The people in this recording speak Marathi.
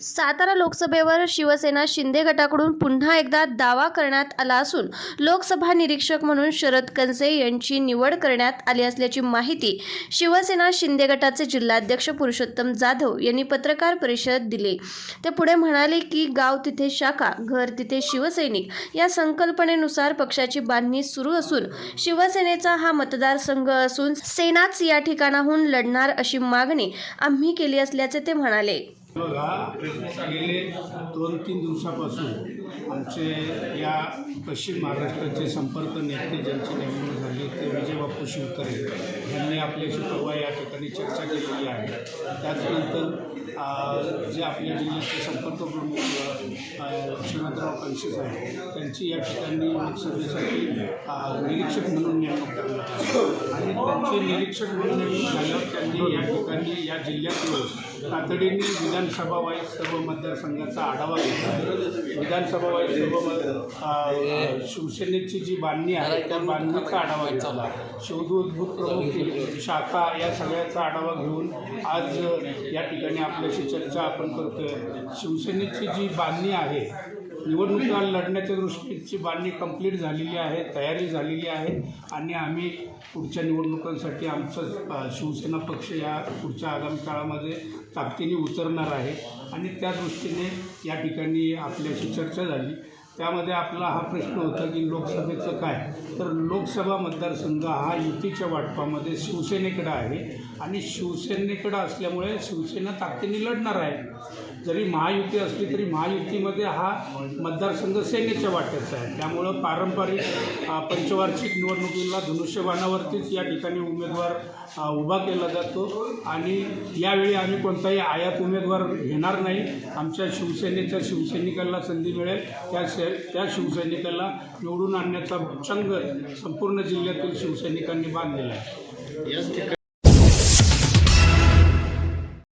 सातारा लोकसभेवर शिवसेना शिंदे गटाकडून पुन्हा एकदा दावा करण्यात आला असून लोकसभा निरीक्षक म्हणून शरद कनसे यांची निवड करण्यात आली असल्याची माहिती शिवसेना शिंदे गटाचे जिल्हाध्यक्ष पुरुषोत्तम जाधव यांनी पत्रकार परिषद दिली. ते पुढे म्हणाले की गाव तिथे शाखा घर तिथे शिवसैनिक या संकल्पनेनुसार पक्षाची बांधणी सुरू असून शिवसेनेचा हा मतदारसंघ असून सेनाच या ठिकाणाहून लढणार अशी मागणी आम्ही केली असल्याचे ते म्हणाले. बघा गेले दोन तीन दिवसापासून आमचे या पश्चिम महाराष्ट्राचे संपर्क नेते ज्यांची नेमणूक झाली ते विजय बापू शिवकरे यांनी आपल्याशी परवा या ठिकाणी चर्चा केलेली आहे. त्याचनंतर जे आपल्या जिल्ह्याचे संपर्क प्रमुख आ, श्रीनाथराव आहे त्यांची या ठिकाणी लोकसभेसाठी निरीक्षक म्हणून नेमणूक करण्यात आली. आणि त्यांचे निरीक्षक म्हणून नेमणूक झाल्यावर त्यांनी या ठिकाणी या जिल्ह्यात येऊन तातडीने विधानसभा वाईज सर्व मतदारसंघाचा आढावा घेतला विधानसभा वाईज सर्व मत- शिवसेनेची जी बांधणी आहे त्या बांधणीचा आढावा घेतला. शिवदूतभूत प्रमुख शाखा या सगळ्याचा आढावा घेऊन आज या ठिकाणी आपल्याशी चर्चा आपण करतोय. शिवसेनेची जी बांधणी आहे निवडणुका लढण्याच्या दृष्टीची बांधणी कंप्लीट झालेली आहे तयारी झालेली आहे आणि आम्ही पुढच्या निवडणुकांसाठी आमचं शिवसेना पक्ष या पुढच्या आगामी काळामध्ये ताकदीने उतरणार आहे. आणि त्या दृष्टीने या ठिकाणी आपल्याशी चर्चा झाली. त्यामध्ये आपला हा प्रश्न होता की लोकसभेचं काय? तर लोकसभा मतदारसंघ हा युतीच्या वाटपामध्ये शिवसेनेकडं आहे आणि शिवसेनेकडं असल्यामुळे शिवसेना ताकदीने लढणार आहे. जरी महायुती असली तरी महायुतीमध्ये हा मतदारसंघ सेनेच्या वाट्याचा आहे. त्यामुळं पारंपरिक पंचवार्षिक निवडणुकीला धनुष्यबाणावरतीच या ठिकाणी उमेदवार उभा केला जातो आणि यावेळी आम्ही कोणताही आयात उमेदवार घेणार नाही. आमच्या शिवसेनेच्या शिवसैनिकांना संधी मिळेल. त्या शे त्या शिवसैनिकाला निवडून आणण्याचा संघ संपूर्ण जिल्ह्यातील शिवसैनिकांनी बांधलेला आहे.